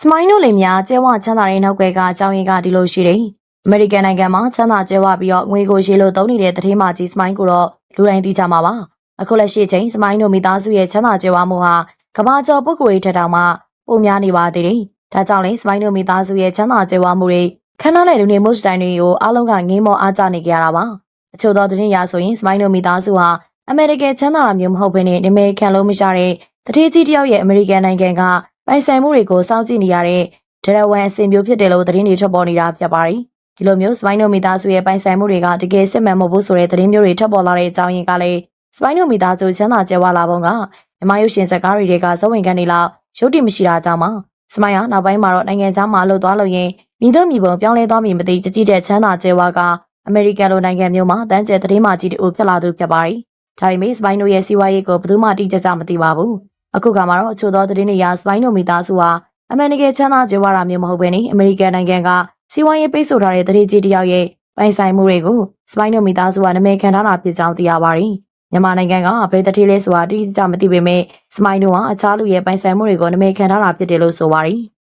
စမိုင်းတို့လင်များကျဲဝချမ်းသာတဲ့နောက်ွယ်ကအကြောင်းရင်းကဒီလိုရှိတယ်။အမေရိကန်နိုင်ငံမှာချမ်းသာကျဲဝပြီးတော့ငွေကိုရေလို့သုံးနေတဲ့တတိမာကြီးစမိုင်းကိုတော့လူတိုင်းသိကြမှာပါ။အခုလက်ရှိချိန်စမိုင်းတို့မိသားစုရဲ့ချမ်းသာကျဲဝမှုဟာကမ္ဘာကျော်ပုဂ္ဂိုလ်ရေးထက်တောင်မှပိုများနေပါသေးတယ်။ဒါကြောင့်လေစမိုင်းတို့မိသားစုရဲ့ချမ်းသာကျဲဝမှုတွေခန္ဓာနဲ့လူနေမှုစတိုင်တွေကိုအားလုံးကငင်းမောအားကြနေကြရတာပါ။အချို့သောသတင်းရာဆိုရင်စမိုင်းတို့မိသားစုဟာအမေရိကန်ချမ်းသာတာမျိုးမဟုတ်ဘဲနဲ့နာမည်ခံလို့မရတဲ့တတိကြီးတယောက်ရဲ့အမေရိကန်နိုင်ငံက ပိုင်ဆိုင်မှုတွေကိုစောင့်ကြည့်နေရတဲ့ဒရဝမ်အစင်မျိုးဖြစ်တယ်လို့သတင်းတွေထွက်ပေါ်နေတာဖြစ်ပါတယ်။ဒီလိုမျိုးစပိုင်းနိုမီသားစုရဲ့ပိုင်ဆိုင်မှုတွေကတကယ်စစ်မှန်မဟုတ်ဘူးဆိုတဲ့သတင်းမျိုးတွေထွက်ပေါ်လာတဲ့အကြောင်းရင်းကလည်းစပိုင်းနိုမီသားစုချမ်းသာကြွယ်ဝလာပုံကမြမရုပ်ရှင်ဇာတ်ကားတွေကဇဝင်ခံနေလောက်ရုပ်တည်မရှိတာကြောင့်ပါ။စမိုင်းဟာနောက်ပိုင်းမှာတော့နိုင်ငံသားမှာလှုပ်သွားလို့ရင်မိတို့မိဘပြောင်းလဲသွားမိမသိကြကြည့်တဲ့ချမ်းသာကြွယ်ဝကအမေရိကန်လိုနိုင်ငံမျိုးမှာတန်းကျဲသတင်းမှကြီးတူဖြစ်လာသူဖြစ်ပါတယ်။ဒါပေမဲ့စပိုင်းနိုရဲ့စီးပွားရေးကိုဘယ်သူမှတိကျကျမသိပါဘူး။ အခုကမှတော့အချို့သောသတင်းတွေအရစပိုင်းနိုမီသားစုဟာအမေရိကန်ချမ်းသာကြွယ်ဝတာမျိုးမဟုတ်ဘဲနဲ့အမေရိကန်နိုင်ငံကစီးပွားရေးပိတ်ဆို့ထားတဲ့တရေကြီးတယောက်ရဲ့ပိုင်ဆိုင်မှုတွေကိုစပိုင်းနိုမီသားစုကနာမည်ခံထားတာဖြစ်ကြောင်းသိရပါတယ်။မြန်မာနိုင်ငံကဘယ်တတိလဲဆိုတာတိကျမသိပေမဲ့စမိုင်းတို့ကအခြားလူရဲ့ပိုင်ဆိုင်မှုတွေကိုနာမည်ခံထားတာဖြစ်တယ်လို့ဆိုပါတယ်။